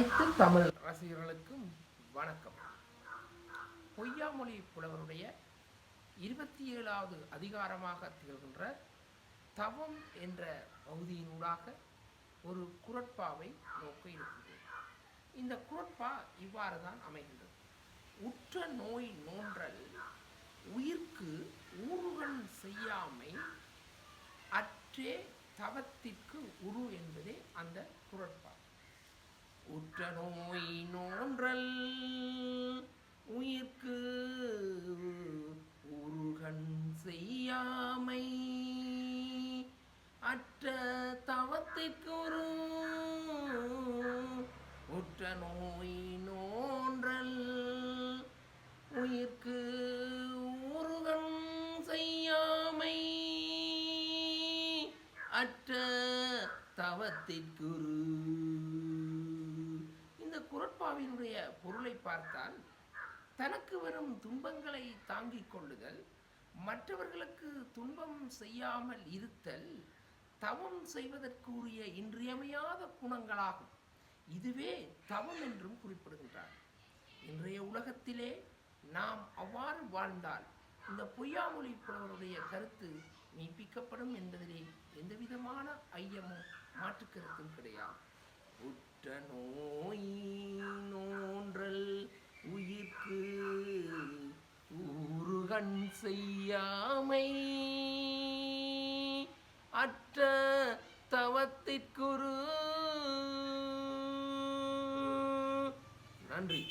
அனைத்து தமிழ் ரசிகர்களுக்கும் வணக்கம். பொய்யாமொழி புலவருடைய இருபத்தி ஏழாவது அதிகாரமாக திகழ்கின்ற தவம் என்ற பகுதியினூடாக ஒரு குரட்பாவை நோக்க இருக்கிறது இந்த குரட்பா இவ்வாறு தான் அமைகின்றது. உற்ற நோய் நோன்றல் உயிர்க்கு ஊறுகண் செய்யாமை அற்றே தவத்திற்கு உரு என்பதே அந்த உற்ற நோய் நோன்றல் உயிர்க்கு உருகன் செய்யாமை. அற்ற தவத்திற்கு ஒரு உற்ற நோய் நோன்றல் உயிர்க்கு உருகன் செய்யாமை. அற்ற தவத்திற்குரு குரட்பாவினுடைய பொருளை பார்த்தால் தனக்கு வரும் துன்பங்களை தாங்கிக் கொள்ளுதல் மற்றவர்களுக்கு துன்பம் செய்யாமல் இருத்தல் தவம் செய்வதற்குரிய இன்றியமையாத குணங்களாகும். இதுவே தவம் என்றும் குறிப்பிடுகின்றார். இன்றைய உலகத்திலே நாம் அவ்வாறு வாழ்ந்தால் இந்த பொய்யாமொழி புலவருடைய கருத்து மெய்ப்பிக்கப்படும் என்பதிலே எந்த விதமான ஐயமும் மாற்றுக்கருத்தும் கிடையாது. உற்ற நோய் நோன்றல் உயிர்க்கு ஊறுகண் செய்யாமை. அற்ற தவத்திற்குரு. நன்றி.